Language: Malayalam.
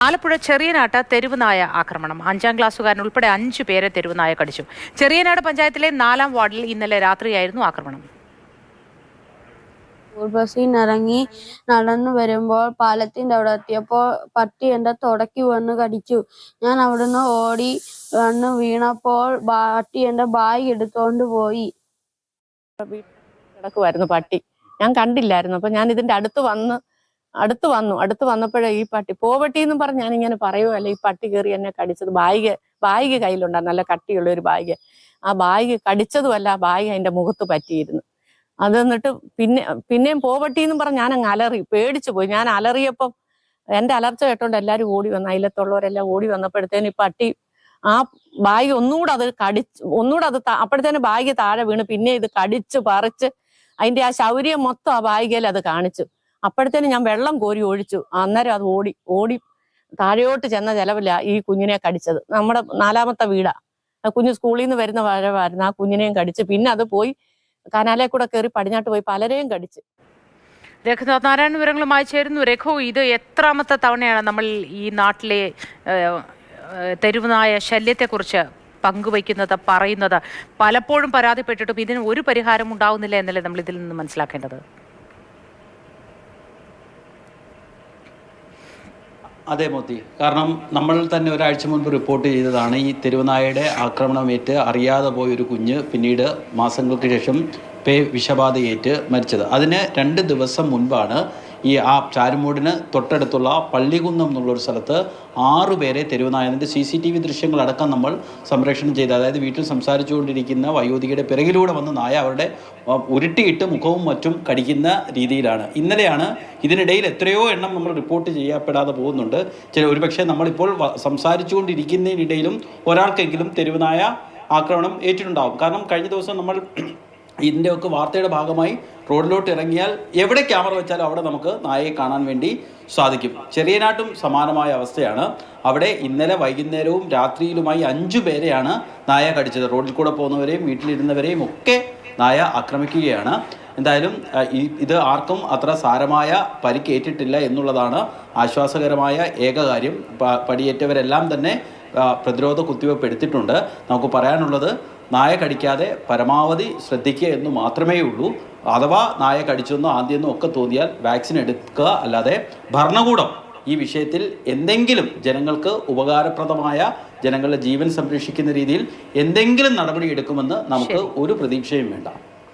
ആലപ്പുഴ ചെറിയനാട്ട് തെരുവുനായ ആക്രമണം. അഞ്ചാം ക്ലാസ്സുകാരൻ ഉൾപ്പെടെ അഞ്ചു പേരെ തെരുവുനായ കടിച്ചു. ചെറിയനാട് പഞ്ചായത്തിലെ നാലാം വാർഡിൽ ഇന്നലെ രാത്രിയായിരുന്നു ആക്രമണം. സ്കൂൾ ബസ്സിൽ നിന്ന് ഇറങ്ങി നടന്നു വരുമ്പോൾ പാലത്തിന്റെ അവിടെ എത്തിയപ്പോൾ പട്ടി എന്റെ തുടക്കി വന്ന് കടിച്ചു. ഞാൻ അവിടുന്ന് ഓടി വന്ന് വീണപ്പോൾ പട്ടി എന്റെ ബാഗ് എടുത്തോണ്ട് പോയി. കിടക്കുമായിരുന്നു പട്ടി. ഞാൻ കണ്ടില്ലായിരുന്നു. അപ്പൊ ഞാൻ ഇതിന്റെ അടുത്ത് വന്ന് അടുത്ത് വന്നു. അടുത്ത് വന്നപ്പോഴേ ഈ പട്ടി പോവട്ടി എന്ന് പറഞ്ഞ് ഞാനിങ്ങനെ പറയുമല്ല ഈ പട്ടി കയറി എന്നെ കടിച്ചത് ബായിക ബായിക കയ്യിലുണ്ടായിരുന്നു നല്ല കട്ടിയുള്ള ഒരു ബായിക. ആ ബായിക കടിച്ചതുമല്ല ആ അതിന്റെ മുഖത്ത് പറ്റിയിരുന്നു. അത് എന്നിട്ട് പിന്നെ പിന്നെയും പോവട്ടി എന്ന് പറഞ്ഞ് ഞാൻ അലറി പേടിച്ചു പോയി. ഞാൻ അലറിയപ്പം എന്റെ അലർച്ച കേട്ടോണ്ട് എല്ലാരും ഓടി വന്നു അതിലത്തുള്ളവരെല്ലാം ഓടി വന്നപ്പോഴത്തേന് ഈ പട്ടി ആ ബാഗ് ഒന്നുകൂടെ അത് കടിച്ച് ഒന്നുകൂടെ അത് അപ്പോഴത്തേന് ബാഗ് താഴെ വീണ്. പിന്നെ ഇത് കടിച്ച് പറിച്ച് അതിന്റെ ആ ശൗര്യം മൊത്തം ആ ബായികയിൽ അത് കാണിച്ചു. അപ്പോഴത്തേന് ഞാൻ വെള്ളം കോരി ഒഴിച്ചു. അന്നേരം അത് ഓടി ഓടി താഴെയോട്ട് ചെന്ന ചെലവില്ല ഈ കുഞ്ഞിനെ കടിച്ചത്. നമ്മുടെ നാലാമത്തെ വീടാ. കുഞ്ഞ് സ്കൂളിൽ നിന്ന് വരുന്ന വരവായിരുന്നു. ആ കുഞ്ഞിനെയും കടിച്ച്. പിന്നെ അത് പോയി കനാലെ കൂടെ കയറി പടിഞ്ഞാട്ട് പോയി പലരെയും കടിച്ച്. രഘുനാഥ് നാരായണ വിവരങ്ങളുമായി ചേരുന്നു. രഘു ഇത് എത്രാമത്തെ തവണയാണ് നമ്മൾ ഈ നാട്ടിലെ തെരുവുനായ ശല്യത്തെക്കുറിച്ച് പങ്കുവയ്ക്കുന്നത് പറയുന്നത്? പലപ്പോഴും പരാതിപ്പെട്ടിട്ടും ഇതിന് ഒരു പരിഹാരം ഉണ്ടാവുന്നില്ല എന്നല്ലേ നമ്മൾ ഇതിൽ നിന്ന് മനസ്സിലാക്കേണ്ടത്? അതെ മോത്തി. കാരണം നമ്മൾ തന്നെ ഒരാഴ്ച മുൻപ് റിപ്പോർട്ട് ചെയ്തതാണ് ഈ തെരുവനായയുടെ ആക്രമണമേറ്റ് അറിയാതെ പോയ ഒരു കുഞ്ഞ് പിന്നീട് മാസങ്ങൾക്ക് ശേഷം പേ വിഷബാധയേറ്റ് മരിച്ചത്. അതിന് രണ്ട് ദിവസം മുൻപാണ് ഈ ആ ചാരുമൂടിന് തൊട്ടടുത്തുള്ള പള്ളികുന്നം എന്നുള്ളൊരു സ്ഥലത്ത് ആറു പേരെ തെരുവുനായതിന്റെ സി സി ടി വി ദൃശ്യങ്ങളടക്കം നമ്മൾ സംരക്ഷണം ചെയ്ത് അതായത് വീട്ടിൽ സംസാരിച്ചുകൊണ്ടിരിക്കുന്ന വയോധികയുടെ പിറകിലൂടെ വന്ന് നായ അവരുടെ ഉരുട്ടിയിട്ട് മുഖവും മറ്റും കടിക്കുന്ന രീതിയിലാണ്. ഇന്നലെയാണ് ഇതിനിടയിൽ എത്രയോ എണ്ണം നമ്മൾ റിപ്പോർട്ട് ചെയ്യപ്പെടാതെ പോകുന്നുണ്ട്. ചില ഒരുപക്ഷെ നമ്മളിപ്പോൾ സംസാരിച്ചുകൊണ്ടിരിക്കുന്നതിനിടയിലും ഒരാൾക്കെങ്കിലും തെരുവുനായ ആക്രമണം ഏറ്റിട്ടുണ്ടാകും. കാരണം കഴിഞ്ഞ ദിവസം നമ്മൾ ഇതിന്റെയൊക്കെ വാർത്തയുടെ ഭാഗമായി റോഡിലോട്ട് ഇറങ്ങിയാൽ എവിടെ ക്യാമറ വെച്ചാലും അവിടെ നമുക്ക് നായയെ കാണാൻ വേണ്ടി സാധിക്കും. ചെറിയ ചെറിയനാട്ടും സമാനമായ അവസ്ഥയാണ്. അവിടെ ഇന്നലെ വൈകുന്നേരവും രാത്രിയിലുമായി അഞ്ചു പേരെയാണ് നായ കടിച്ചത്. റോഡിൽ കൂടെ പോകുന്നവരെയും വീട്ടിലിരുന്നവരെയും ഒക്കെ നായ ആക്രമിക്കുകയാണ്. എന്തായാലും ഇത് ആർക്കും അത്ര സാരമായ പരിക്കേറ്റിട്ടില്ല എന്നുള്ളതാണ് ആശ്വാസകരമായ ഏക കാര്യം പടിയേറ്റവരെല്ലാം തന്നെ പ്രതിരോധ കുത്തിവയ്പ്പ് എടുത്തിട്ടുണ്ട് നമുക്ക് പറയാനുള്ളത് നായ കടിക്കാതെ പരമാവധി ശ്രദ്ധിക്കുക എന്ന് മാത്രമേ ഉള്ളൂ അഥവാ നായ കടിച്ചെന്നോ ആദ്യമെന്നോ ഒക്കെ തോന്നിയാൽ വാക്സിൻ എടുക്കുക. അല്ലാതെ ഭരണകൂടം ഈ വിഷയത്തിൽ എന്തെങ്കിലും ജനങ്ങൾക്ക് ഉപകാരപ്രദമായ ജനങ്ങളുടെ ജീവൻ സംരക്ഷിക്കുന്ന രീതിയിൽ എന്തെങ്കിലും നടപടി എടുക്കുമെന്ന് നമുക്ക് ഒരു പ്രതീക്ഷയും വേണ്ട.